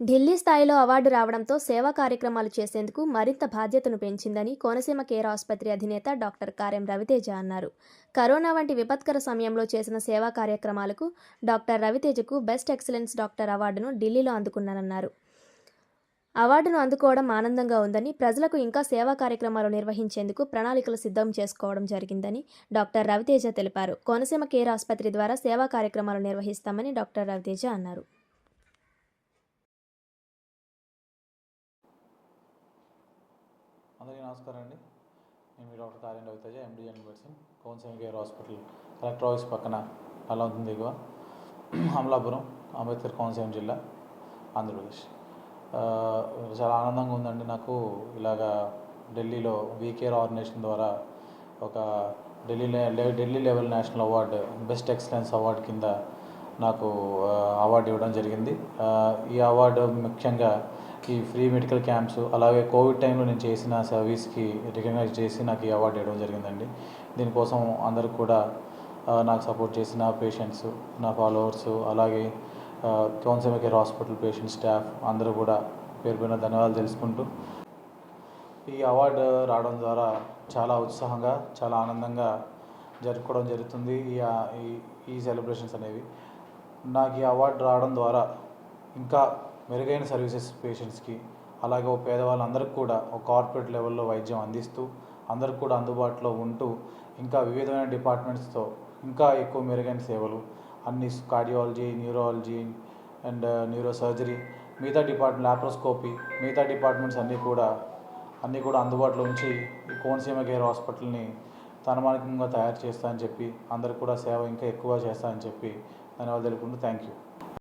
ఢిల్లీ స్థాయిలో అవార్డు రావడంతో సేవా కార్యక్రమాలు చేసేందుకు మరింత బాధ్యతను పెంచిందని కోనసీమ కేర్ ఆసుపత్రి అధినేత డాక్టర్ కార్యం రవితేజ అన్నారు. కరోనా వంటి విపత్కర సమయంలో చేసిన సేవా కార్యక్రమాలకు డాక్టర్ రవితేజకు బెస్ట్ ఎక్సలెన్స్ డాక్టర్ అవార్డును ఢిల్లీలో అందుకున్నానన్నారు. అవార్డును అందుకోవడం ఆనందంగా ఉందని ప్రజలకు ఇంకా సేవా కార్యక్రమాలు నిర్వహించేందుకు ప్రణాళికలు సిద్ధం చేసుకోవడం జరిగిందని డాక్టర్ రవితేజ తెలిపారు. కోనసీమ కేర్ ఆసుపత్రి ద్వారా సేవా కార్యక్రమాలు నిర్వహిస్తామని డాక్టర్ రవితేజ అన్నారు. అందరికీ నమస్కారం అండి. నేను మీ డాక్టర్ కార్యం Raviteja MD and medicine counselling care hospital collector office పక్కన అలౌతుంది దిగువ అమలాపురం అంబేద్కర్ కోనసీమ జిల్లా ఆంధ్రప్రదేశ్. చాలా ఆనందంగా ఉందండి నాకు ఇలాగా ఢిల్లీలో వీకేర్ ఆర్గనైజేషన్ ద్వారా ఒక Delhi Delhi level national award best excellence award కింద నాకు అవార్డు ఇవ్వడం జరిగింది. ఈ అవార్డు ముఖ్యంగా ఈ ఫ్రీ మెడికల్ క్యాంప్స్ అలాగే కోవిడ్ టైంలో నేను చేసిన సర్వీస్కి రికగ్నైజ్ చేసి నాకు ఈ అవార్డు ఇవ్వడం జరిగిందండి. దీనికోసం అందరికి కూడా నాకు సపోర్ట్ చేసిన పేషెంట్స్ నా ఫాలోవర్స్ అలాగే ఆ, Konaseema care hospital patient staff అందరూ కూడా పేరు పైన ధన్యవాదాలు తెలుసుకుంటూ ఈ అవార్డు రావడం ద్వారా చాలా ఉత్సాహంగా చాలా ఆనందంగా జరుపుకోవడం జరుగుతుంది ఈ- ఈ సెలబ్రేషన్స్ అనేవి. నాకు ఈ అవార్డు రావడం ద్వారా ఇంకా మెరుగైన సర్వీసెస్ పేషెంట్స్కి అలాగే ఓ పేదవాళ్ళందరికీ కూడా ఒక కార్పొరేట్ లెవెల్లో వైద్యం అందిస్తూ అందరికి కూడా అందుబాటులో ఉంటూ ఇంకా వివిధమైన డిపార్ట్మెంట్స్తో ఇంకా ఎక్కువ మెరుగైన సేవలు అన్ని cardiology neurology and neuro surgery మిగతా డిపార్ట్మెంట్ లాప్రోస్కోపీ మిగతా డిపార్ట్మెంట్స్ అన్నీ కూడా అన్నీ కూడా అందుబాటులో ఉంచి ఈ కోనసీమ కేర్ హాస్పిటల్ని తనమానికంగా తయారు చేస్తా అని చెప్పి అందరికి కూడా సేవ ఇంకా ఎక్కువ చేస్తా అని చెప్పి ధన్యవాదాలు తెలుపుకుంటూ థ్యాంక్ యూ